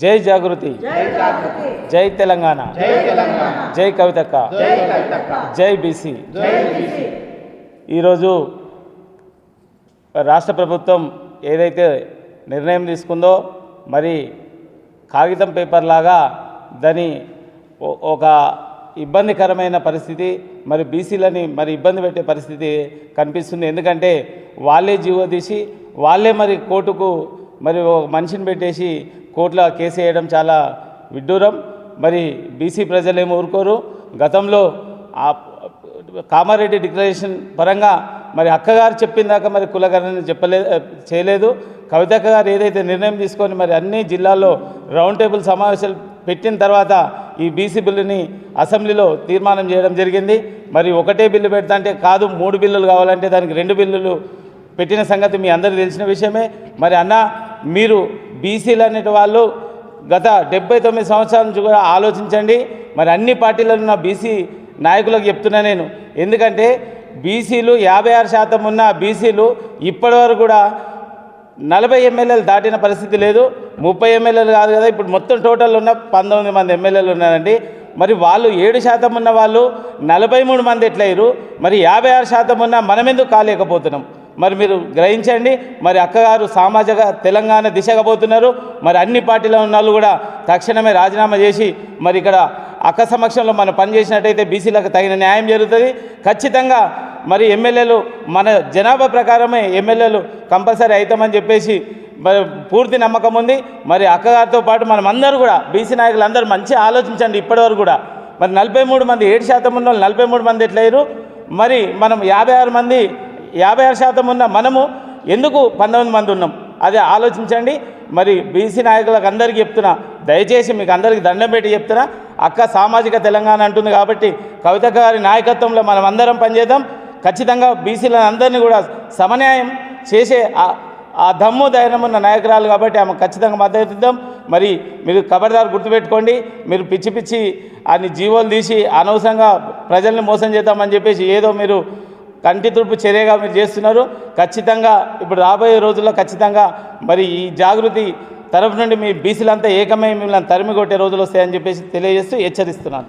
జై జాగృతి. జై తెలంగాణ. జై కవితక్క. జై బీసీ. ఈరోజు రాష్ట్ర ప్రభుత్వం ఏదైతే నిర్ణయం తీసుకుందో మరి కాగితం పేపర్ లాగా దాని ఒక ఇబ్బందికరమైన పరిస్థితి మరి బీసీలని మరి ఇబ్బంది పెట్టే పరిస్థితి కనిపిస్తుంది. ఎందుకంటే వాళ్ళే జీవో తీసి వాళ్ళే మరి కోర్టుకు మరి ఒక మనిషిని పెట్టేసి కోర్టులో కేసు వేయడం చాలా విడ్డూరం. మరి బీసీ ప్రజలు ఏమి ఊరుకోరు? గతంలో ఆ కామారెడ్డి డిక్లరేషన్ పరంగా మరి అక్కగారు చెప్పిన దాకా మరి కులగణన చెప్పలే చేయలేదు. కవితక్క గారు ఏదైతే నిర్ణయం తీసుకొని మరి అన్ని జిల్లాల్లో రౌండ్ టేబుల్ సమావేశాలు పెట్టిన తర్వాత ఈ బీసీ బిల్లుని అసెంబ్లీలో తీర్మానం చేయడం జరిగింది. మరి ఒకటే బిల్లు పెడతా అంటే కాదు మూడు బిల్లులు కావాలంటే దానికి రెండు బిల్లులు పెట్టిన సంగతి మీ అందరికీ తెలిసిన విషయమే. మరి అన్న మీరు బీసీలు అనేటి వాళ్ళు గత డెబ్బై తొమ్మిది సంవత్సరాల నుంచి కూడా ఆలోచించండి. మరి అన్ని పార్టీలలో ఉన్న బీసీ నాయకులకు చెప్తున్నా నేను. ఎందుకంటే బీసీలు యాభై ఆరు శాతం ఉన్న బీసీలు ఇప్పటివరకు కూడా నలభై ఎమ్మెల్యేలు దాటిన పరిస్థితి లేదు. ముప్పై ఎమ్మెల్యేలు కాదు కదా ఇప్పుడు మొత్తం టోటల్ ఉన్న పంతొమ్మిది మంది ఎమ్మెల్యేలు ఉన్నారండి. మరి వాళ్ళు ఏడు శాతం ఉన్న వాళ్ళు నలభై మూడు మంది ఎట్లయ్యారు? మరి యాభై ఆరు శాతం ఉన్న మనమెందుకు కాలేకపోతున్నాం? మరి మీరు గ్రహించండి. మరి అక్కగారు సామాజిక తెలంగాణ దిశగా పోతున్నారు. మరి అన్ని పార్టీలో ఉన్న వాళ్ళు కూడా తక్షణమే రాజీనామా చేసి మరి ఇక్కడ అక్క సమక్షంలో మనం పనిచేసినట్టయితే బీసీలకు తగిన న్యాయం జరుగుతుంది. ఖచ్చితంగా మరి ఎమ్మెల్యేలు మన జనాభా ప్రకారమే ఎమ్మెల్యేలు కంపల్సరీ అవుతామని చెప్పేసి మరి పూర్తి నమ్మకం ఉంది. మరి అక్కగారితో పాటు మనం అందరూ కూడా బీసీ నాయకులు అందరూ మంచి ఆలోచించండి ఇప్పటివరకు కూడా. మరి నలభై మూడు మంది ఏడు శాతం ఉన్న వాళ్ళు నలభై మూడు మంది ఎట్లయ్యారు మరి మనం యాభై ఆరు మంది యాభై ఆరు శాతం ఉన్న మనము ఎందుకు పంతొమ్మిది మంది ఉన్నాం? అదే ఆలోచించండి. మరి బీసీ నాయకులకు అందరికీ చెప్తున్నా దయచేసి మీకు అందరికీ దండం పెట్టి చెప్తున్నా అక్క సామాజిక తెలంగాణ అంటుంది కాబట్టి కవిత గారి నాయకత్వంలో మనం అందరం పనిచేద్దాం. ఖచ్చితంగా బీసీలను అందరినీ కూడా సమన్యాయం చేసే ఆ- దమ్ము ధైర్యం ఉన్న నాయకురాలు కాబట్టి ఆమె ఖచ్చితంగా మద్దతు ఇద్దాం. మరి మీరు కబర్దారు గుర్తుపెట్టుకోండి. మీరు పిచ్చి పిచ్చి అన్ని జీవోలు తీసి అనవసరంగా ప్రజల్ని మోసం చేద్దామని చెప్పేసి ఏదో మీరు కంటి తుడుపు చర్యగా మీరు చేస్తున్నారు. ఖచ్చితంగా ఇప్పుడు రాబోయే రోజుల్లో ఖచ్చితంగా మరి ఈ జాగృతి తరఫు నుండి మీ బీసీలంతా ఏకమై మిమ్మల్ని తరిమి కొట్టే రోజులు వస్తాయని చెప్పేసి తెలియజేస్తూ హెచ్చరిస్తున్నాను.